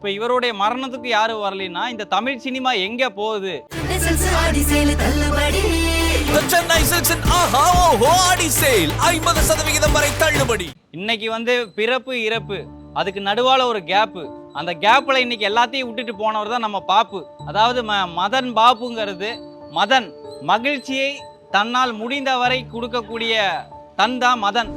இப்போ இவருடைய மரணத்துக்கு யாரும் வரலைன்னா இந்த தமிழ் சினிமா எங்க போகுது? Sale ஐம்பது சதவிகிதம் வரை தள்ளுபடி. இன்னைக்கு வந்து பிறப்பு இறப்பு அதுக்கு நடுவால ஒரு கேப்பு அந்த கேப்பில் இன்னைக்கு எல்லாத்தையும் விட்டுட்டு போனவர் தான் நம்ம பாப்பு. அதாவது ம மதன் பாப்புங்கிறது மதன் மகிழ்ச்சியை தன்னால் முடிந்தவரை கொடுக்கக்கூடிய தன் தான் மதன்.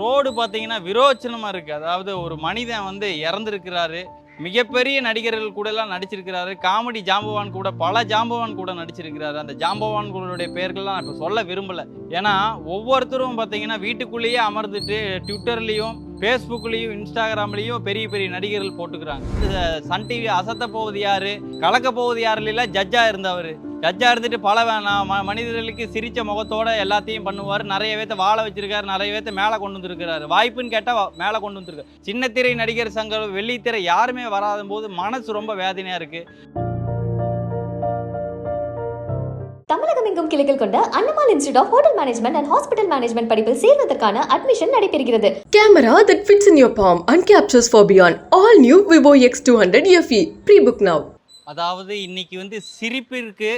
ரோடு பார்த்தீங்கன்னா விரோச்சனமாக இருக்குது அதாவது ஒரு மனிதன் வந்து இறந்துருக்கிறாரு. மிகப்பெரிய நடிகர்கள் கூட எல்லாம் நடிச்சிருக்கிறாரு. காமெடி ஜாம்பவான் கூட பல ஜாம்பவான் கூட நடிச்சிருக்கிறாரு. அந்த ஜாம்பவான்களுடைய பெயர்கள்லாம் நான் இப்போ சொல்ல விரும்பல. ஏன்னா ஒவ்வொருத்தரும் பார்த்தீங்கன்னா வீட்டுக்குள்ளேயே அமர்ந்துட்டு ட்விட்டர்லேயும் ஃபேஸ்புக்லேயும் இன்ஸ்டாகிராம்லேயும் பெரிய பெரிய நடிகர்கள் போட்டுக்கிறாங்க. சன் டிவி அசத்த போவது யாரு? கலக்க போவது யாரு ஜட்ஜாக இருந்தவர். ஜட்ஜாக இருந்துட்டு பல வேணாம். ம மனிதர்களுக்கு சிரிச்ச முகத்தோட எல்லாத்தையும் பண்ணுவார். நிறைய பேர்த்த வாழ வச்சிருக்காரு. நிறைய பேர்த்த மேலே கொண்டு வந்திருக்கிறாரு. வாய்ப்புன்னு கேட்டால் மேலே கொண்டு வந்திருக்காரு. சின்னத்திரை நடிகர் சங்கம் வெள்ளித்திரை யாருமே வராத போது மனசு ரொம்ப வேதனையாக இருக்குது தமிழகம் எங்கும் கிளைகள் கொண்ட Annamalai institute of hotel management and hospital management படிப்பில் சேர்வதற்கான அட்மிஷன் நடைபெறுகிறது. Camera that fits in your palm and captures for beyond. All new Vivo X200 FE. Pre-book now. அதாவது இன்னைக்கு வந்து சிரிப்பிற்கு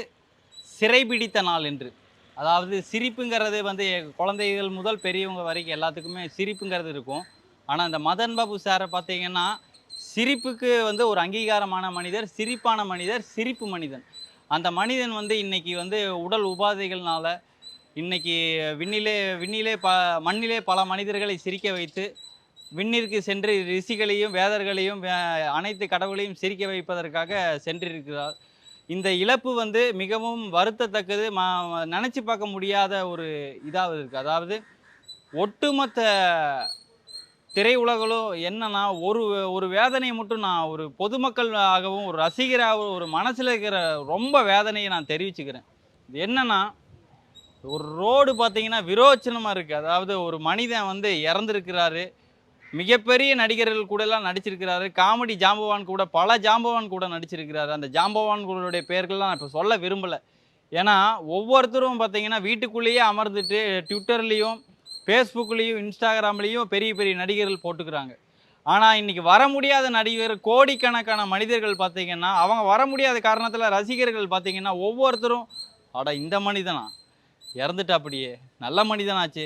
சிறைபிடித்த நாள் என்று. அதாவது சிரிப்புங்கிறது வந்து குழந்தைகள் முதல் பெரியவங்க வரைக்கும் எல்லாத்துக்குமே சிரிப்புங்கிறது இருக்கும். ஆனால் இந்த மதன் பாபு சாரை பார்த்தீங்கன்னா சிரிப்புக்கு வந்து ஒரு அங்கீகாரமான மனிதர் சிரிப்பான மனிதர் சிரிப்பு மனிதன். அந்த மனிதன் வந்து இன்றைக்கி வந்து உடல் உபாதைகள்னால இன்றைக்கி விண்ணிலே விண்ணிலே ப மண்ணிலே பல மனிதர்களை சிரிக்க வைத்து விண்ணிற்கு சென்று ரிஷிகளையும் வேதர்களையும் அனைத்து கடவுளையும் சிரிக்க வைப்பதற்காக சென்றிருக்கிறார். இந்த இழப்பு வந்து மிகவும் வருத்தத்தக்கது. ம நினச்சி பார்க்க முடியாத ஒரு இதாக இருக்குது அதாவது ஒட்டுமொத்த திரையுலகளும் என்னன்னா ஒரு ஒரு வேதனையை மட்டும் நான் ஒரு பொதுமக்கள் ஆகவும் ஒரு ரசிகராகவும் ஒரு மனசில் இருக்கிற ரொம்ப வேதனையை நான் தெரிவிச்சுக்கிறேன். இது என்னென்னா ஒரு ரோடு பார்த்தீங்கன்னா விரோச்சனமாக இருக்குது அதாவது ஒரு மனிதன் வந்து இறந்துருக்கிறாரு. மிகப்பெரிய நடிகர்கள் கூட எல்லாம் நடிச்சிருக்கிறாரு. காமெடி ஜாம்பவான் கூட பல ஜாம்பவான் கூட நடிச்சிருக்கிறாரு. அந்த ஜாம்பவான்களுடைய பெயர்கள்லாம் நான் இப்போ சொல்ல விரும்பலை. ஏன்னா ஒவ்வொருத்தரும் பார்த்தீங்கன்னா வீட்டுக்குள்ளேயே அமர்ந்துட்டு ட்விட்டர்லேயும் ஃபேஸ்புக்லேயும் இன்ஸ்டாகிராம்லேயும் பெரிய பெரிய நடிகர்கள் போட்டுக்கிறாங்க. ஆனால் இன்றைக்கி வர முடியாத நடிகர் கோடிக்கணக்கான மனிதர்கள் பார்த்திங்கன்னா அவங்க வர முடியாத காரணத்தில் ரசிகர்கள் பார்த்திங்கன்னா ஒவ்வொருத்தரும் அட இந்த மனிதனா? இறந்துட்டா அப்படியே நல்ல மனிதனாச்சு.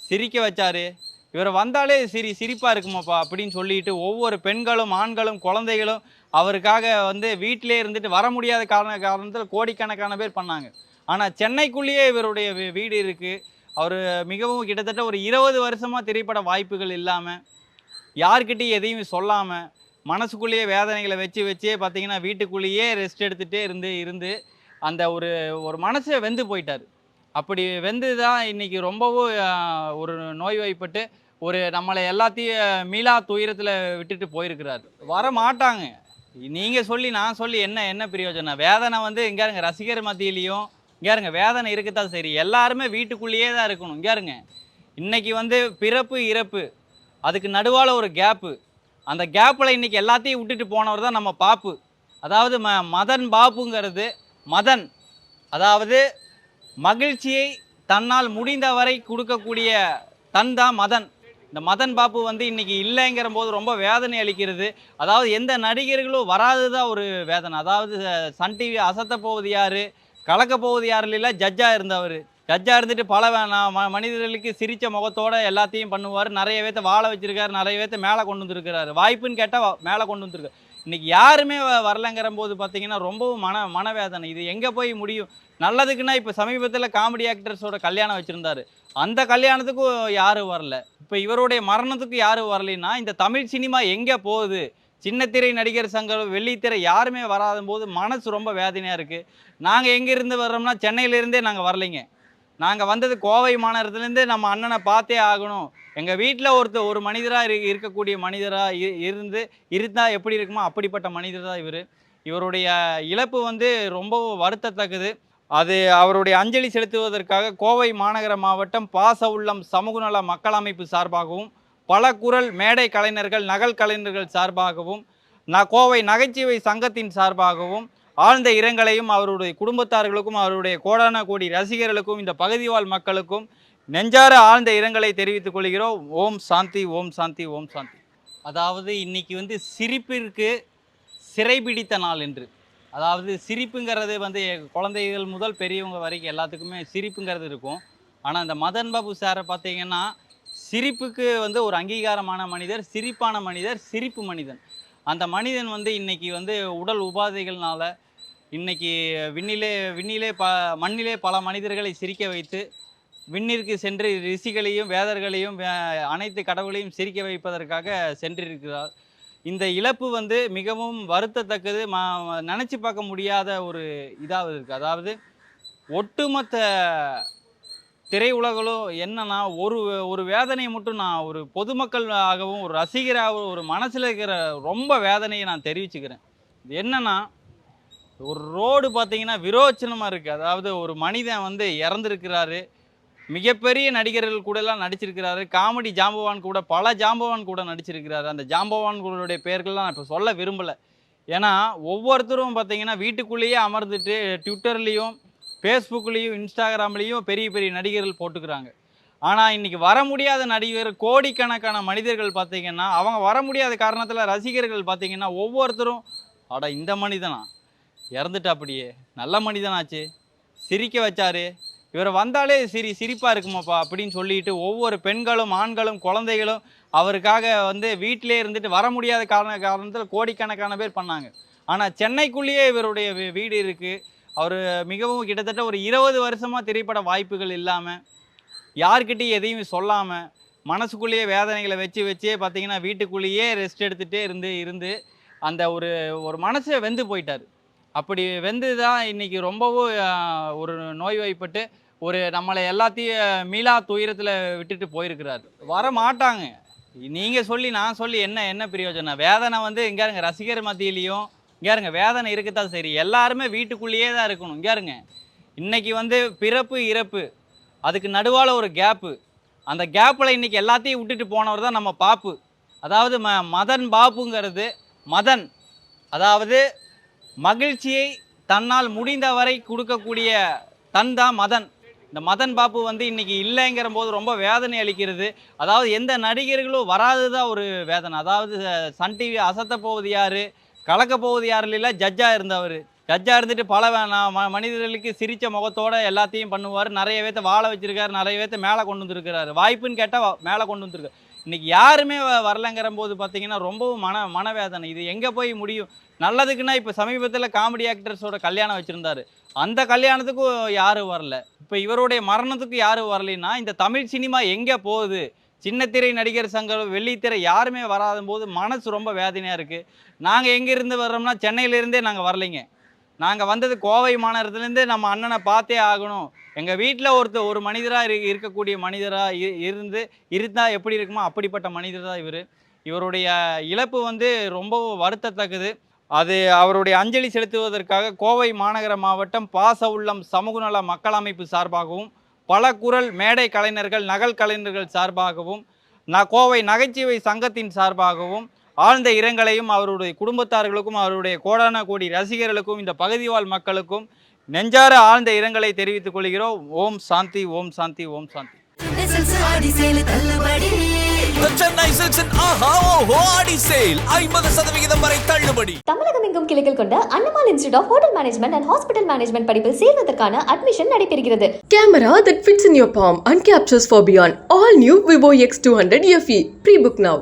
சிரிக்க வச்சாரு. இவர் வந்தாலே சிரி சிரிப்பாக இருக்குமாப்பா அப்படின்னு சொல்லிட்டு ஒவ்வொரு பெண்களும் ஆண்களும் குழந்தைகளும் அவருக்காக வந்து வீட்டிலே இருந்துட்டு வர முடியாத காரண காரணத்தில் கோடிக்கணக்கான பேர் பண்ணாங்க. ஆனால் சென்னைக்குள்ளேயே இவருடைய வீ- வீடு இருக்குது அவர் மிகவும் கிட்டத்தட்ட ஒரு இருபது வருஷமாக திரைப்பட வாய்ப்புகள் இல்லாமல் யார்கிட்டையும் எதையும் சொல்லாமல் மனசுக்குள்ளேயே வேதனைகளை வச்சு வச்சே பார்த்தீங்கன்னா வீட்டுக்குள்ளேயே ரெஸ்ட் எடுத்துகிட்டே இருந்து இருந்து அந்த ஒரு ஒரு மனசை வெந்து போயிட்டார். அப்படி வெந்து தான் இன்றைக்கி ரொம்பவும் ஒரு நோய்வாய்ப்பட்டு ஒரு நம்மளை எல்லாத்தையும் மீளா துயரத்தில் விட்டுட்டு போயிருக்கிறார். வர மாட்டாங்க நீங்கள் சொல்லி நான் சொல்லி என்ன என்ன பிரயோஜனம்? வேதனை வந்து இங்கே இருங்க ரசிகர் மத்தியிலையும் இங்கே இருங்க வேதனை இருக்குதான் சரி எல்லாருமே வீட்டுக்குள்ளேயே தான் இருக்கணும். இங்கே இருங்க இன்றைக்கி வந்து பிறப்பு இறப்பு. அதுக்கு நடுவால் ஒரு கேப்பு அந்த கேப்பில் இன்றைக்கி எல்லாத்தையும் விட்டுட்டு போனவர் தான் நம்ம பாப்பு. அதாவது ம மதன் பாப்புங்கிறது மதன். அதாவது மகிழ்ச்சியை தன்னால் முடிந்தவரை கொடுக்கக்கூடிய தன் தான் மதன். இந்த மதன் பாபு வந்து இன்றைக்கி இல்லைங்கிற போது ரொம்ப வேதனை அளிக்கிறது. அதாவது எந்த நடிகர்களும் வராததான் ஒரு வேதனை. அதாவது சன் டிவி அசத்த போவது யார்? கலக்க போவது யாரு? இல்லை ஜட்ஜாக இருந்தவர். ஜட்ஜாக இருந்துட்டு பல ம மனிதர்களுக்கு சிரித்த முகத்தோடு எல்லாத்தையும் பண்ணுவார். நிறைய பேர்த்த வாழ வச்சுருக்காரு. நிறைய பேர்த்த மேலே கொண்டு வந்திருக்கிறாரு. வாய்ப்புன்னு கேட்டால் மேலே கொண்டு வந்திருக்காரு. இன்றைக்கி யாருமே வ- போது பார்த்தீங்கன்னா ரொம்பவும் மன மனவேதனை. இது எங்கே போய் முடியும்? நல்லதுக்குன்னா இப்போ சமீபத்தில் காமெடி ஆக்டர்ஸோட கல்யாணம் வச்சுருந்தாரு. அந்த கல்யாணத்துக்கும் யாரும் வரல. இப்போ இவருடைய மரணத்துக்கு யாரும் வரலைன்னா இந்த தமிழ் சினிமா எங்கே போகுது? சின்னத்திரை நடிகர் சங்கம் வெள்ளித்திரை யாருமே வராத போது மனசு ரொம்ப வேதனையாக இருக்குது நாங்கள் எங்கேருந்து வர்றோம்னா சென்னையிலேருந்தே நாங்கள் வரலைங்க. நாங்கள் வந்தது கோவை மாநகரத்துலேருந்து நம்ம அண்ணனை பார்த்தே ஆகணும். எங்கள் வீட்டில் ஒருத்தர் ஒரு மனிதராக இரு இருக்கக்கூடிய மனிதராக இருந்து இருந்தால் எப்படி இருக்குமோ அப்படிப்பட்ட மனிதர் தான் இவர். இவருடைய இழப்பு வந்து ரொம்பவும் வருத்தத்தக்கது. அது அவருடைய அஞ்சலி செலுத்துவதற்காக கோவை மாநகர மாவட்டம் பாச உள்ளம் சமூக நல மக்கள் அமைப்பு சார்பாகவும் பல குரல் மேடை கலைஞர்கள் நகல் கலைஞர்கள் சார்பாகவும் ந கோவை நகைச்சுவை சங்கத்தின் சார்பாகவும் ஆழ்ந்த இரங்கலையும் அவருடைய குடும்பத்தார்களுக்கும் அவருடைய கோடான கோடி ரசிகர்களுக்கும் இந்த பகுதிவாழ் மக்களுக்கும் நெஞ்சார ஆழ்ந்த இரங்கலை தெரிவித்துக் கொள்கிறோம். ஓம் சாந்தி ஓம் சாந்தி ஓம் சாந்தி. அதாவது இன்னைக்கு வந்து சிரிப்பிற்கு சிறைபிடித்த நாள் என்று. அதாவது சிரிப்புங்கிறது வந்து குழந்தைகள் முதல் பெரியவங்க வரைக்கும் எல்லாத்துக்குமே சிரிப்புங்கிறது இருக்கும். ஆனால் இந்த மதன் பாபு சாரை பார்த்தீங்கன்னா சிரிப்புக்கு வந்து ஒரு அங்கீகாரமான மனிதர் சிரிப்பான மனிதர் சிரிப்பு மனிதன். அந்த மனிதன் வந்து இன்றைக்கி வந்து உடல் உபாதைகள்னால இன்றைக்கி விண்ணிலே விண்ணிலே ப மண்ணிலே பல மனிதர்களை சிரிக்க வைத்து விண்ணிற்கு சென்று ரிஷிகளையும் வேதர்களையும் அனைத்து கடவுளையும் சிரிக்க வைப்பதற்காக சென்றிருக்கிறார். இந்த இழப்பு வந்து மிகவும் வருத்தத்தக்கது. ம நினச்சி பார்க்க முடியாத ஒரு இதாக இருக்குது அதாவது ஒட்டுமொத்த திரையுலகளும் என்னன்னா ஒரு ஒரு வேதனையை மட்டும் நான் ஒரு பொதுமக்கள் ஆகவும் ஒரு ரசிகராகவும் ஒரு மனசில் இருக்கிற ரொம்ப வேதனையை நான் தெரிவிச்சுக்கிறேன். இது என்னென்னா ஒரு ரோடு பார்த்தீங்கன்னா விரோச்சனமாக இருக்குது அதாவது ஒரு மனிதன் வந்து இறந்துருக்கிறாரு. மிகப்பெரிய நடிகர்கள் கூட எல்லாம் நடிச்சிருக்கிறாரு. காமெடி ஜாம்பவான் கூட பல ஜாம்பவான் கூட நடிச்சிருக்கிறாரு. அந்த ஜாம்பவான்களுடைய பெயர்கள்லாம் நான் இப்போ சொல்ல விரும்பலை. ஏன்னா ஒவ்வொருத்தரும் பார்த்தீங்கன்னா வீட்டுக்குள்ளேயே அமர்ந்துட்டு ட்விட்டர்லேயும் ஃபேஸ்புக்லேயும் இன்ஸ்டாகிராம்லேயும் பெரிய பெரிய நடிகர்கள் போட்டுக்கிறாங்க. ஆனால் இன்றைக்கி வர முடியாத நடிகர் கோடிக்கணக்கான மனிதர்கள் பார்த்திங்கன்னா அவங்க வர முடியாத காரணத்தில் ரசிகர்கள் பார்த்திங்கன்னா ஒவ்வொருத்தரும் அட இந்த மனிதனா? இறந்துட்டா அப்படியே நல்ல மனிதனாச்சு. சிரிக்க வச்சாரு. இவர் வந்தாலே சிரி சிரிப்பாக இருக்குமாப்பா அப்படின்னு சொல்லிட்டு ஒவ்வொரு பெண்களும் ஆண்களும் குழந்தைகளும் அவருக்காக வந்து வீட்டிலே இருந்துட்டு வர முடியாத காரண காரணத்தில் கோடிக்கணக்கான பேர் பண்ணாங்க. ஆனால் சென்னைக்குள்ளேயே இவருடைய வீடு இருக்குது அவர் மிகவும் கிட்டத்தட்ட ஒரு இருபது வருஷமாக திரைப்பட வாய்ப்புகள் இல்லாமல் யார்கிட்டையும் எதையும் சொல்லாமல் மனசுக்குள்ளேயே வேதனைகளை வச்சு வச்சே பார்த்தீங்கன்னா வீட்டுக்குள்ளேயே ரெஸ்ட் எடுத்துகிட்டே இருந்து இருந்து அந்த ஒரு ஒரு மனசை வெந்து போயிட்டார். அப்படி வெந்து தான் இன்றைக்கி ரொம்பவும் ஒரு நோய்வாய்ப்பட்டு ஒரு நம்மளை எல்லாத்தையும் மீளா துயரத்தில் விட்டுட்டு போயிருக்கிறார். வர மாட்டாங்க நீங்கள் சொல்லி நான் சொல்லி என்ன என்ன பிரயோஜனம்? வேதனை வந்து இங்கே இருங்க ரசிகர் மத்தியிலையும் இங்கே இருங்க வேதனை இருக்குதான் சரி எல்லாருமே வீட்டுக்குள்ளேயே தான் இருக்கணும். இங்கே இருங்க இன்றைக்கி வந்து பிறப்பு இறப்பு. அதுக்கு நடுவால் ஒரு கேப்பு அந்த கேப்பில் இன்றைக்கி எல்லாத்தையும் விட்டுட்டு போனவர் தான் நம்ம பாப்பு. அதாவது ம மதன் பாப்புங்கிறது மதன். அதாவது மகிழ்ச்சியை தன்னால் முடிந்தவரை கொடுக்கக்கூடிய தன் தான் மதன். இந்த மதன் பாபு வந்து இன்றைக்கி இல்லைங்கிற போது ரொம்ப வேதனை அளிக்கிறது. அதாவது எந்த நடிகர்களும் வராததான் ஒரு வேதனை. அதாவது சன் டிவி அசத்த போவது யார்? கலக்க போவது யாரு? இல்லை ஜட்ஜாக இருந்தவர். ஜட்ஜாக இருந்துட்டு பல ம- மனிதர்களுக்கு சிரித்த முகத்தோடு எல்லாத்தையும் பண்ணுவார். நிறைய பேர்த்த வாழ வச்சுருக்காரு. நிறைய பேர்த்த மேலே கொண்டு வந்திருக்கிறாரு. வாய்ப்புன்னு கேட்டால் மேலே கொண்டு வந்திருக்காரு. இன்றைக்கி யாருமே வ- போது பார்த்தீங்கன்னா ரொம்பவும் மன மனவேதனை. இது எங்கே போய் முடியும்? நல்லதுக்குன்னா இப்போ சமீபத்தில் காமெடி ஆக்டர்ஸோட கல்யாணம் வச்சுருந்தாரு. அந்த கல்யாணத்துக்கும் யாரும் வரல. இப்போ இவருடைய மரணத்துக்கு யாரும் வரலைன்னா இந்த தமிழ் சினிமா எங்கே போகுது? சின்னத்திரை நடிகர் சங்கம் வெள்ளித்திரை யாருமே வராத போது மனசு ரொம்ப வேதனையாக இருக்குது நாங்கள் எங்கேருந்து வர்றோம்னா சென்னையிலேருந்தே நாங்கள் வரலைங்க. நாங்கள் வந்தது கோவை மாநகரத்துலேருந்து நம்ம அண்ணனை பார்த்தே ஆகணும். எங்கள் வீட்டில் ஒருத்தர் ஒரு மனிதராக இரு இருக்கக்கூடிய மனிதராக இருந்து இருந்தால் எப்படி இருக்குமோ அப்படிப்பட்ட மனிதர் தான் இவர். இவருடைய இழப்பு வந்து ரொம்பவும் வருத்தத்தக்கது. அது அவருடைய அஞ்சலி செலுத்துவதற்காக கோவை மாநகர மாவட்டம் பாச உள்ளம் சமூக நல மக்கள் அமைப்பு சார்பாகவும் பல குரல் மேடை கலைஞர்கள் நகல் கலைஞர்கள் சார்பாகவும் ந கோவை நகைச்சுவை சங்கத்தின் சார்பாகவும் ஆழ்ந்த இரங்கலையும் அவருடைய குடும்பத்தார்களுக்கும் அவருடைய கோடான கோடி ரசிகர்களுக்கும் இந்த பகுதிவாழ் மக்களுக்கும் நெஞ்சார ஆழ்ந்த இரங்கலை தெரிவித்துக் கொள்கிறோம். ஓம் சாந்தி ஓம் சாந்தி ஓம் சாந்தி. ஆடி சேல் ஐம்பது சதவிகிதம் வரை தள்ளுபடி தமிழகம் எங்கும் கிளைகள் கொண்ட Annamalai institute of hotel management and hospital management படிப்பில் சேர்வதற்கான அட்மிஷன் நடைபெறுகிறது Camera that fits in your palm and captures for beyond. All new Vivo X200 FE. Pre-book now.